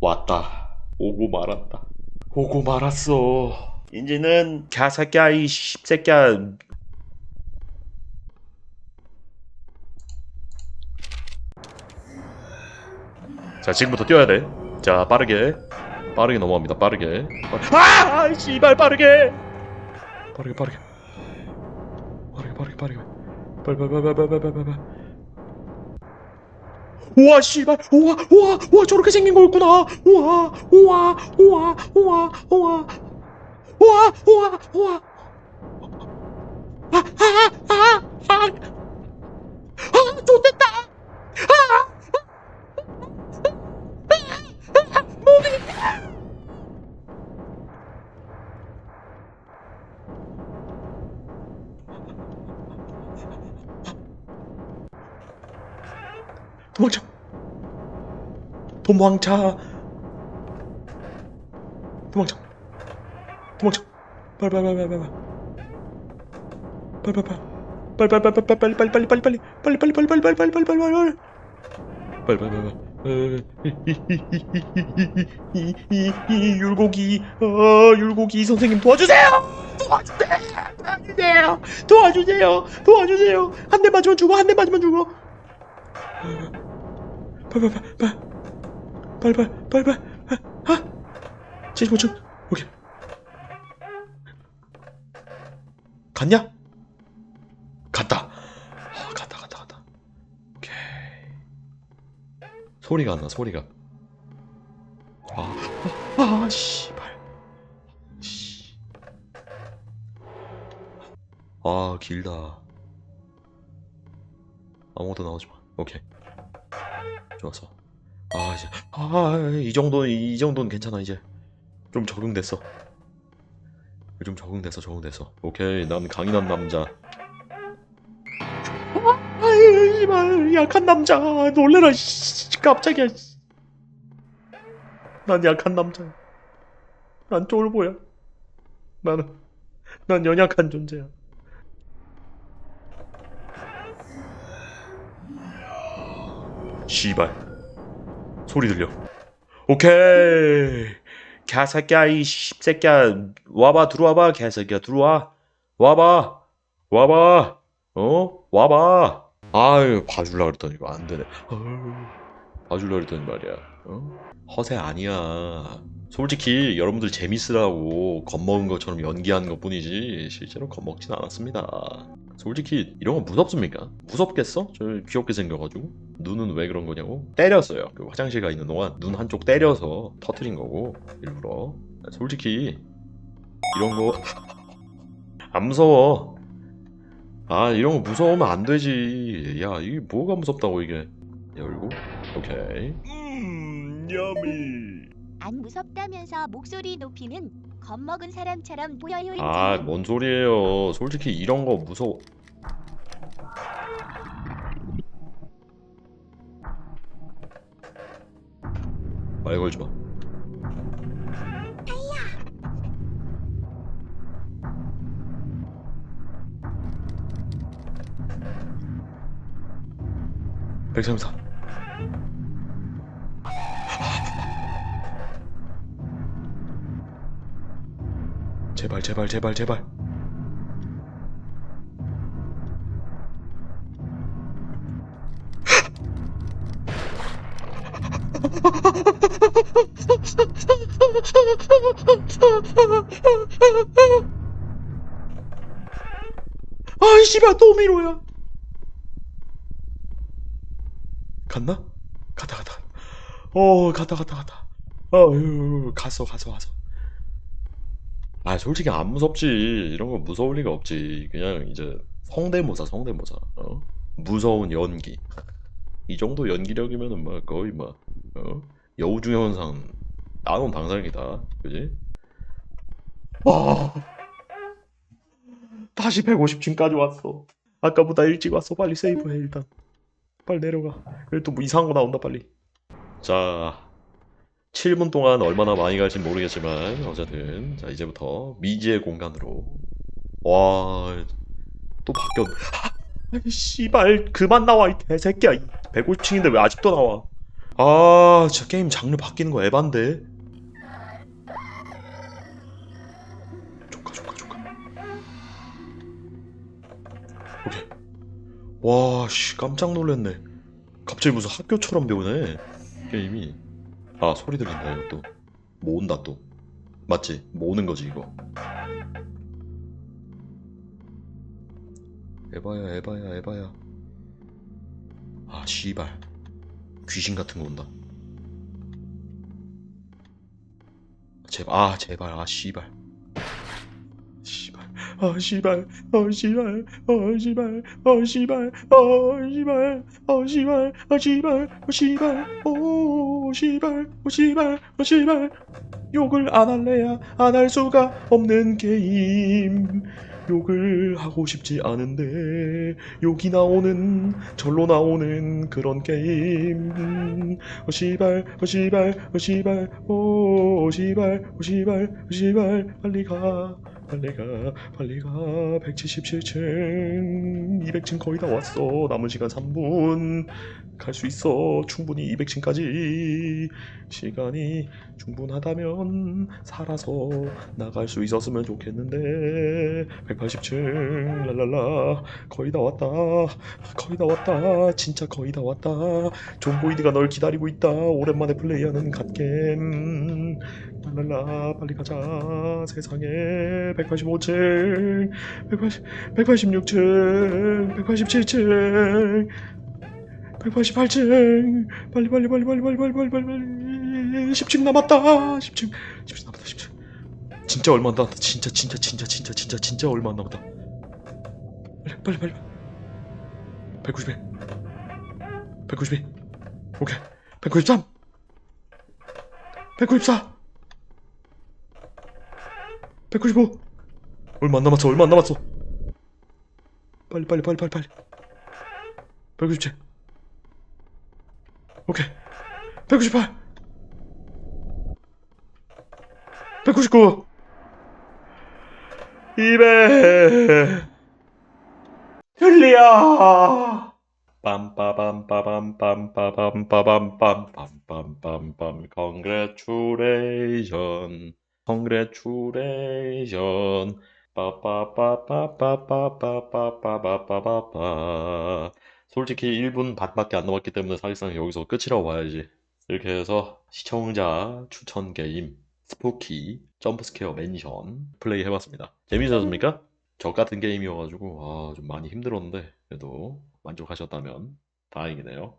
왔다. 오고 말았다. 오고 말았어. 이제는 개새끼야 이 씹새끼야. 자 지금부터 뛰어야 돼. 자 빠르게 빠르게 넘어갑니다. 빠르게. 빠- 아! 아, 씨발 빠르게. 빠르게 빠르게. 빠르게 빠르게 빠르게. 빨리. 우와 씨발. 우와 우와 우와 저렇게 생긴 거였구나. 우와 우와 우와 우와 우와. 우와 우와 우와. 아아아아아. 아, 좋됐다. 아, 도망쳐 도망쳐. 도망쳐. 도망쳐. 빨리 빨리 빨리 빨리 빨리 빨리 빨리 빨리 빨리 빨리 빨리 빨리 빨리 빨리 빨리 빨리 빨리 율곡이 어 율곡이 선생님 도와주세요. 도와주세요. 도와주세요. 도와주세요. 한 대 맞으면 죽어 한 대 맞으면 죽어 빨리 빨리 빨리 빨 리 빨리 빨리. 아 75층 오케이. 갔냐? 갔다. 아, 갔다 갔다 갔다. 오케이. 소리가 안 나 소리가. 아, 아, 아 씨발. 씨. 아 길다. 아무것도 나오지 마. 오케이. 좋았어 아 이제 아 이 정도 이 정도는 괜찮아 이제. 좀 적응됐어. 좀 적응됐어 적응됐어. 오케이 난 강인한 남자. 아이 씨발 약한 남자. 놀래라 씨. 난 약한 남자야. 난 쫄보야. 나는 난 연약한 존재야. 씨발 소리 들려. 오케이. 개새끼야 이 씹새끼야. 와봐 들어와봐 개새끼야. 들어와. 와봐. 와봐. 어? 와봐. 아유 봐줄라 그랬더니 이거 안 되네. 봐줄라 그랬더니 말이야. 어? 허세 아니야. 솔직히 여러분들 재밌으라고 겁먹은 것처럼 연기하는 것 뿐이지 실제로 겁먹진 않았습니다 솔직히 이런 거 무섭습니까? 무섭겠어? 저 귀엽게 생겨가지고. 눈은 왜 그런 거냐고? 때렸어요. 그 화장실 가 있는 동안 눈 한쪽 때려서 터트린 거고 일부러. 솔직히 이런 거 안 무서워. 아 이런 거 무서우면 안 되지. 야 이게 뭐가 무섭다고 이게. 열고. 오케이. 음 야미 안 무섭다면서 목소리 높이는 겁먹은 사람처럼 보여요. 아, 뭔 소리예요. 솔직히 이런 거 무서워. 말 걸지 마. 백삼사. 제발 제발 제발 제발. 아이 씨발 또 미로야. 갔나? 갔다 갔다. 어 갔다 갔다 갔다. 어유 갔어 갔어 갔어. 아 솔직히 안 무섭지. 이런 거 무서울 리가 없지. 그냥 이제 성대모사 성대모사. 어? 무서운 연기. 이 정도 연기력이면은 뭐 거의 뭐 어? 여우주연상 나온 당상이다. 그지? 아 다시 150층까지 왔어. 아까보다 일찍 왔어. 빨리 세이브해 일단. 빨리 내려가. 여기 또뭐 이상한 거 나온다 빨리. 자 7분 동안 얼마나 많이 갈지 모르겠지만 어쨌든 자 이제부터 미지의 공간으로 와 또 바뀌었 아이 씨발 그만 나와 이 개새끼야 150층인데 왜 아직도 나와 아, 진짜 게임 장르 바뀌는 거 에반데. 조카, 조카, 조카. 오케이. 와, 씨, 깜짝 놀랐네. 갑자기 무슨 학교처럼 배우네. 게임이. 아, 소리 들린다, 이거 또. 모은다, 또. 맞지? 모으는 거지, 이거. 에바야, 에바야, 에바야. 아, 씨발. 귀신 같은 거 온다. 제발, 아, 제발, 아, 씨발. 씨발, 아, 씨발, 아, 씨발, 아, 씨발, 아, 씨발, 아, 씨발, 아, 씨발, 아, 씨발, 아, 씨발, 오, 씨발, 오, 씨발, 오, 씨발. 욕을 안 할래야 안 할 수가 없는 게임. 욕을 하고 싶지 않은데 욕이 나오는 절로 나오는 그런 게임. 어 씨발 어 씨발 어 씨발 오 씨발 어 씨발 어 씨발. 빨리 가 빨리 가 빨리 가. 177층 200층 거의 다 왔어. 남은 시간 3분 갈 수 있어. 충분히 200층까지. 시간이 충분하다면 살아서 나갈 수 있었으면 좋겠는데. 180층 랄랄라. 거의 다 왔다. 거의 다 왔다. 진짜 거의 다 왔다. 존 보이드가 널 기다리고 있다. 오랜만에 플레이하는 갓겜. 랄랄라 빨리 가자. 세상에. 185층 180, 186층 187층 188층 빨리 빨리 빨리 빨리 빨리 빨리 빨리 빨리 빨리 10층 남았다 10층 10층 남았다 10층 진짜 얼마 안 남았다 진짜 진짜 진짜 진짜 진짜 진짜 얼마 안 남았다 빨리 빨리 빨리 191 192 오케이 193 194 195 얼마 안 남았어 얼마 안 남았어 빨리 빨리 빨리 빨리 빨리 197 오케이 198 199 200 힐리야 빰빠밤빠밤빰빠밤빰빰빰빰빰빰 congratulation congratulation 빠빠빠빠빠빠빠빠빠빠빠 솔직히 1분 반밖에 안 남았기 때문에 사실상 여기서 끝이라고 봐야지. 이렇게 해서 시청자 추천 게임 스포키 점프스퀘어 맨션 플레이 해봤습니다. 재밌으셨습니까? 저 같은 게임이어가지고 아, 좀 많이 힘들었는데 그래도 만족하셨다면 다행이네요